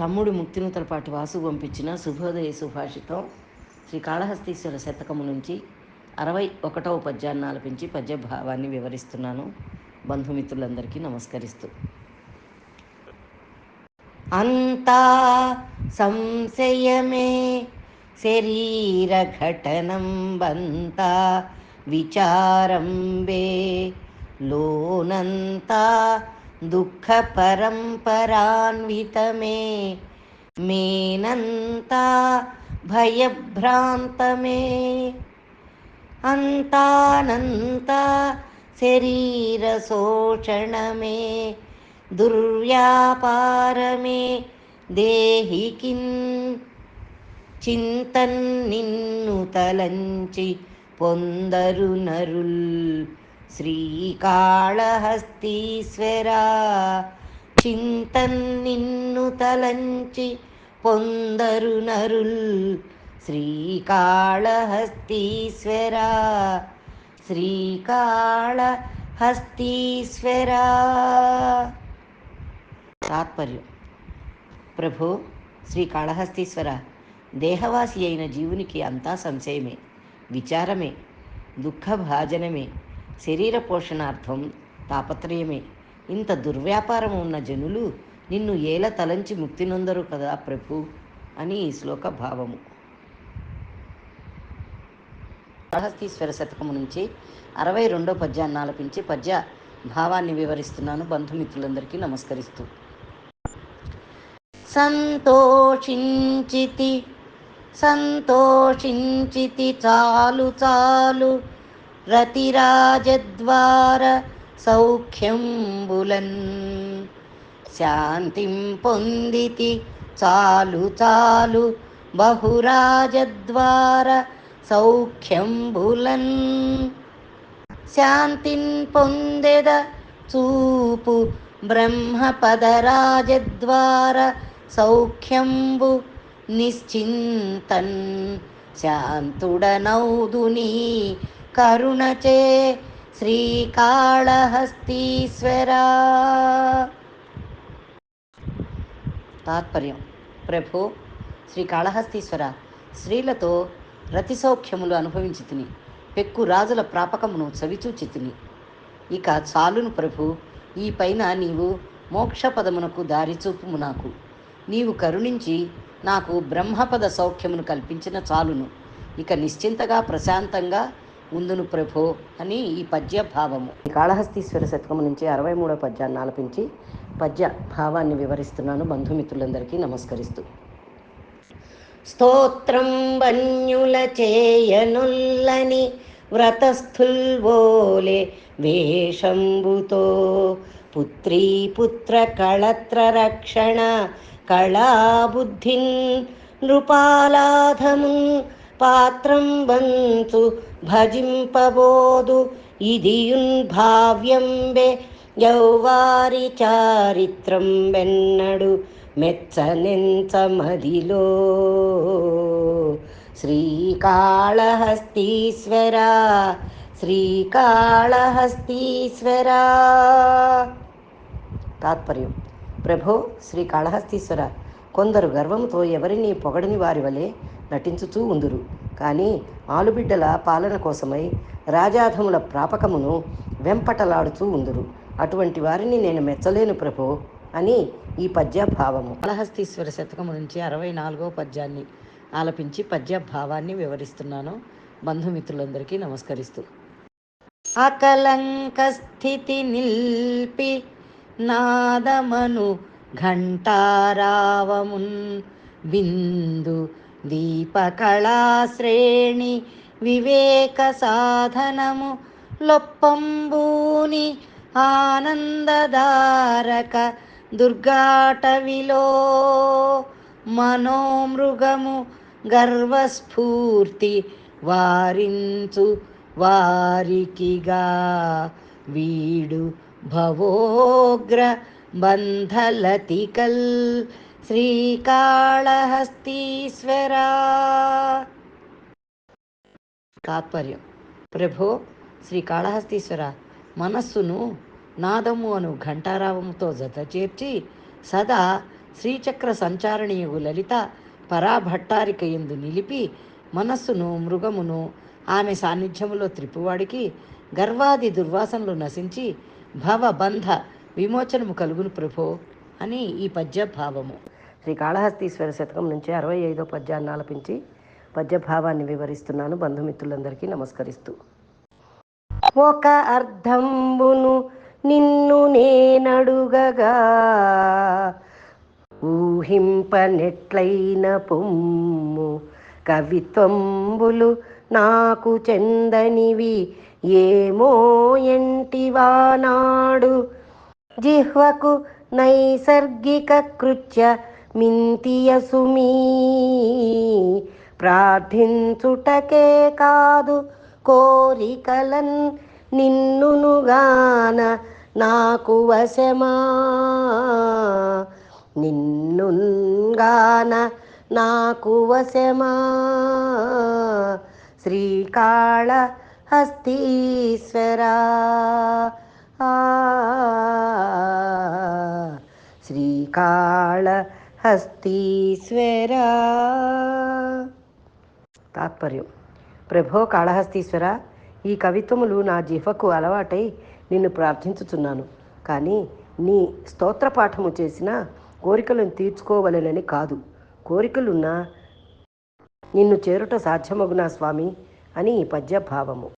తమ్ముడు ముక్తినుతలపాటి వాసు పంపించిన శుభోదయ సుభాషితం శ్రీ కాళహస్తీశ్వర శతకము నుంచి అరవై ఒకటవ పద్యాన్ని ఆలపించి పద్యభావాన్ని వివరిస్తున్నాను. బంధుమిత్రులందరికీ నమస్కరిస్తూ. అంతా సంశయమే శరీర ఘటనం బంతా విచారం వే లోనంతా दुःखपरम्परान्वितमे मेनन्ता भयभ्रान्त मे अन्तानन्ता शरीरशोषण मे दुर्व्यापार मे देहि किन् चिन्तन्निन्नुतलञ्चि पोन्दरुनरु శ్రీకాళహస్తీశ్వరా చింతన్ నిన్ను తలంచి పొందరు నరుల్ శ్రీకాళహస్తీశ్వరా శ్రీకాళహస్తీశ్వరా తాత్పర్యం ప్రభు శ్రీకాళహస్తీశ్వర దేహవాసి అయిన జీవునికి అంతా సంశయమే విచారమే దుఃఖభాజనమే శరీర పోషణార్థం తాపత్రయమే. ఇంత దుర్వ్యాపారం ఉన్న జనులు నిన్ను ఏల తలంచి ముక్తి నొందరు కదా ప్రభు? అని ఈ శ్లోక భావము. కాళహస్తీశ్వర శతకము నుంచి అరవై రెండో పద్యాన్ని ఆలపించి పద్య భావాన్ని వివరిస్తున్నాను. బంధుమిత్రులందరికీ నమస్కరిస్తూ. సంతోషించితి సంతోషించితి చాలు చాలు. రతిరాజద్వార సౌఖ్యంబులన్. శాంతిం పొందితి చాలు చాలు బహురాజద్వార సౌఖ్యంబులన్. శాంతిం పొందెద చూపు బ్రహ్మపదరాజద్వార సౌఖ్యంబు నిశ్చింతన్. శాంతుడనౌదుని కరుణచే శ్రీకాళహస్తీశ్వరా. తాత్పర్యం. ప్రభు శ్రీకాళహస్తీశ్వర స్త్రీలతో రతి సౌఖ్యములు అనుభవించి తిని పెక్కు రాజుల ప్రాపకమును చవిచూచి తిని. ఇక చాలును ప్రభు ఈ పైన నీవు మోక్షపదమునకు దారి చూపుము నాకు. నీవు కరుణించి నాకు బ్రహ్మపద సౌఖ్యమును కల్పించిన చాలును. ఇక నిశ్చింతగా ప్రశాంతంగా ఉందును ప్రభో అని ఈ పద్య భావము ఈ కాళహస్తీశ్వర శతకము నుంచి అరవై మూడో పద్యాన్ని ఆలపించి పద్య భావాన్ని వివరిస్తున్నాను. బంధుమిత్రులందరికీ నమస్కరిస్తూ. స్తోత్రం వన్యుల చేయనుల్లని వ్రతస్థుల్వోలే వేషంబుతో పుత్రీ పుత్ర కళత్ర రక్షణ కళాబుద్ధిన్ నృపాలాధము పాత్రం వంతు భజింపబోదు. ఇదియున్భావ్యంబే యౌవారి చారిత్రం వెన్నడు మెచ్చనెంచ మదిలో శ్రీకాళహస్తీశ్వరా శ్రీకాళహస్తీశ్వరా. తాత్పర్యం. ప్రభో శ్రీకాళహస్తీశ్వర కొందరు గర్వంతో ఎవరిని పొగడని వారి వలె నటించుతూ ఉందురు. కానీ ఆలుబిడ్డల పాలన కోసమై రాజాధముల ప్రాపకమును వెంపటలాడుతూ ఉందురు. అటువంటి వారిని నేను మెచ్చలేను ప్రభో అని ఈ పద్యభావము. కాళహస్తీశ్వర శతకము నుంచి అరవై నాలుగో పద్యాన్ని ఆలపించి పద్యభావాన్ని వివరిస్తున్నాను. బంధుమిత్రులందరికీ నమస్కరిస్తూ. అకలంక స్థితి నిల్పి నాదమను ఘంటారావమున్ బిందు దీపకళాశ్రేణి వివేక సాధనము లొప్పంబూని ఆనందదారక దుర్గాటవిలో మనోమృగము గర్వస్ఫూర్తి వారించు వారికిగా. వీడు భవోగ్ర బంధలతికల్ శ్రీకాళహస్తీశ్వరా. తాత్పర్యం. ప్రభో శ్రీకాళహస్తీశ్వర మనస్సును నాదము అను ఘంటారావముతో జత చేర్చి సదా శ్రీచక్ర సంచారణీయు లలిత పరాభట్టారిక ఎందు నిలిపి మనస్సును మృగమును ఆమె సాన్నిధ్యములో త్రిపువాడికి గర్వాది దుర్వాసనలు నశించి భవబంధ విమోచనము కలుగును ప్రభో అని ఈ పద్య భావము శ్రీ కాళహస్తీశ్వర శతకం నుంచి అరవై ఐదో పద్యాన్ని ఆలపించి పద్యభావాన్ని వివరిస్తున్నాను. బంధుమిత్రులందరికీ నమస్కరిస్తూ. ఒక అర్ధంబును నిన్ను నేనడుగగా ఊహింపనెట్లైన పొమ్ము కవిత్వంబులు నాకు చెందనివి ఏమో ఎంటివానాడు జిహ్వకు నైసర్గిక కృత్య మింతియసుమీ ప్రార్థించుటకే కాదు కోరికలన్ నిన్నునుగాన నాకు వశమా. నిన్నుగాన నాకు వశమా. శ్రీకాళ హస్తీశ్వరా శ్రీకాళ హస్తీశ్వర తాత్పర్యం. ప్రభో కాళహస్తీశ్వర ఈ కవిత్వములు నా జీవకు అలవాటై నిన్ను ప్రార్థించుచున్నాను. కానీ నీ స్తోత్ర పాఠము చేసిన కోరికలను తీర్చుకోవలెనని కాదు. కోరికలున్నా నిన్ను చేరుట సాధ్యమగునా స్వామి అని ఈ పద్య భావము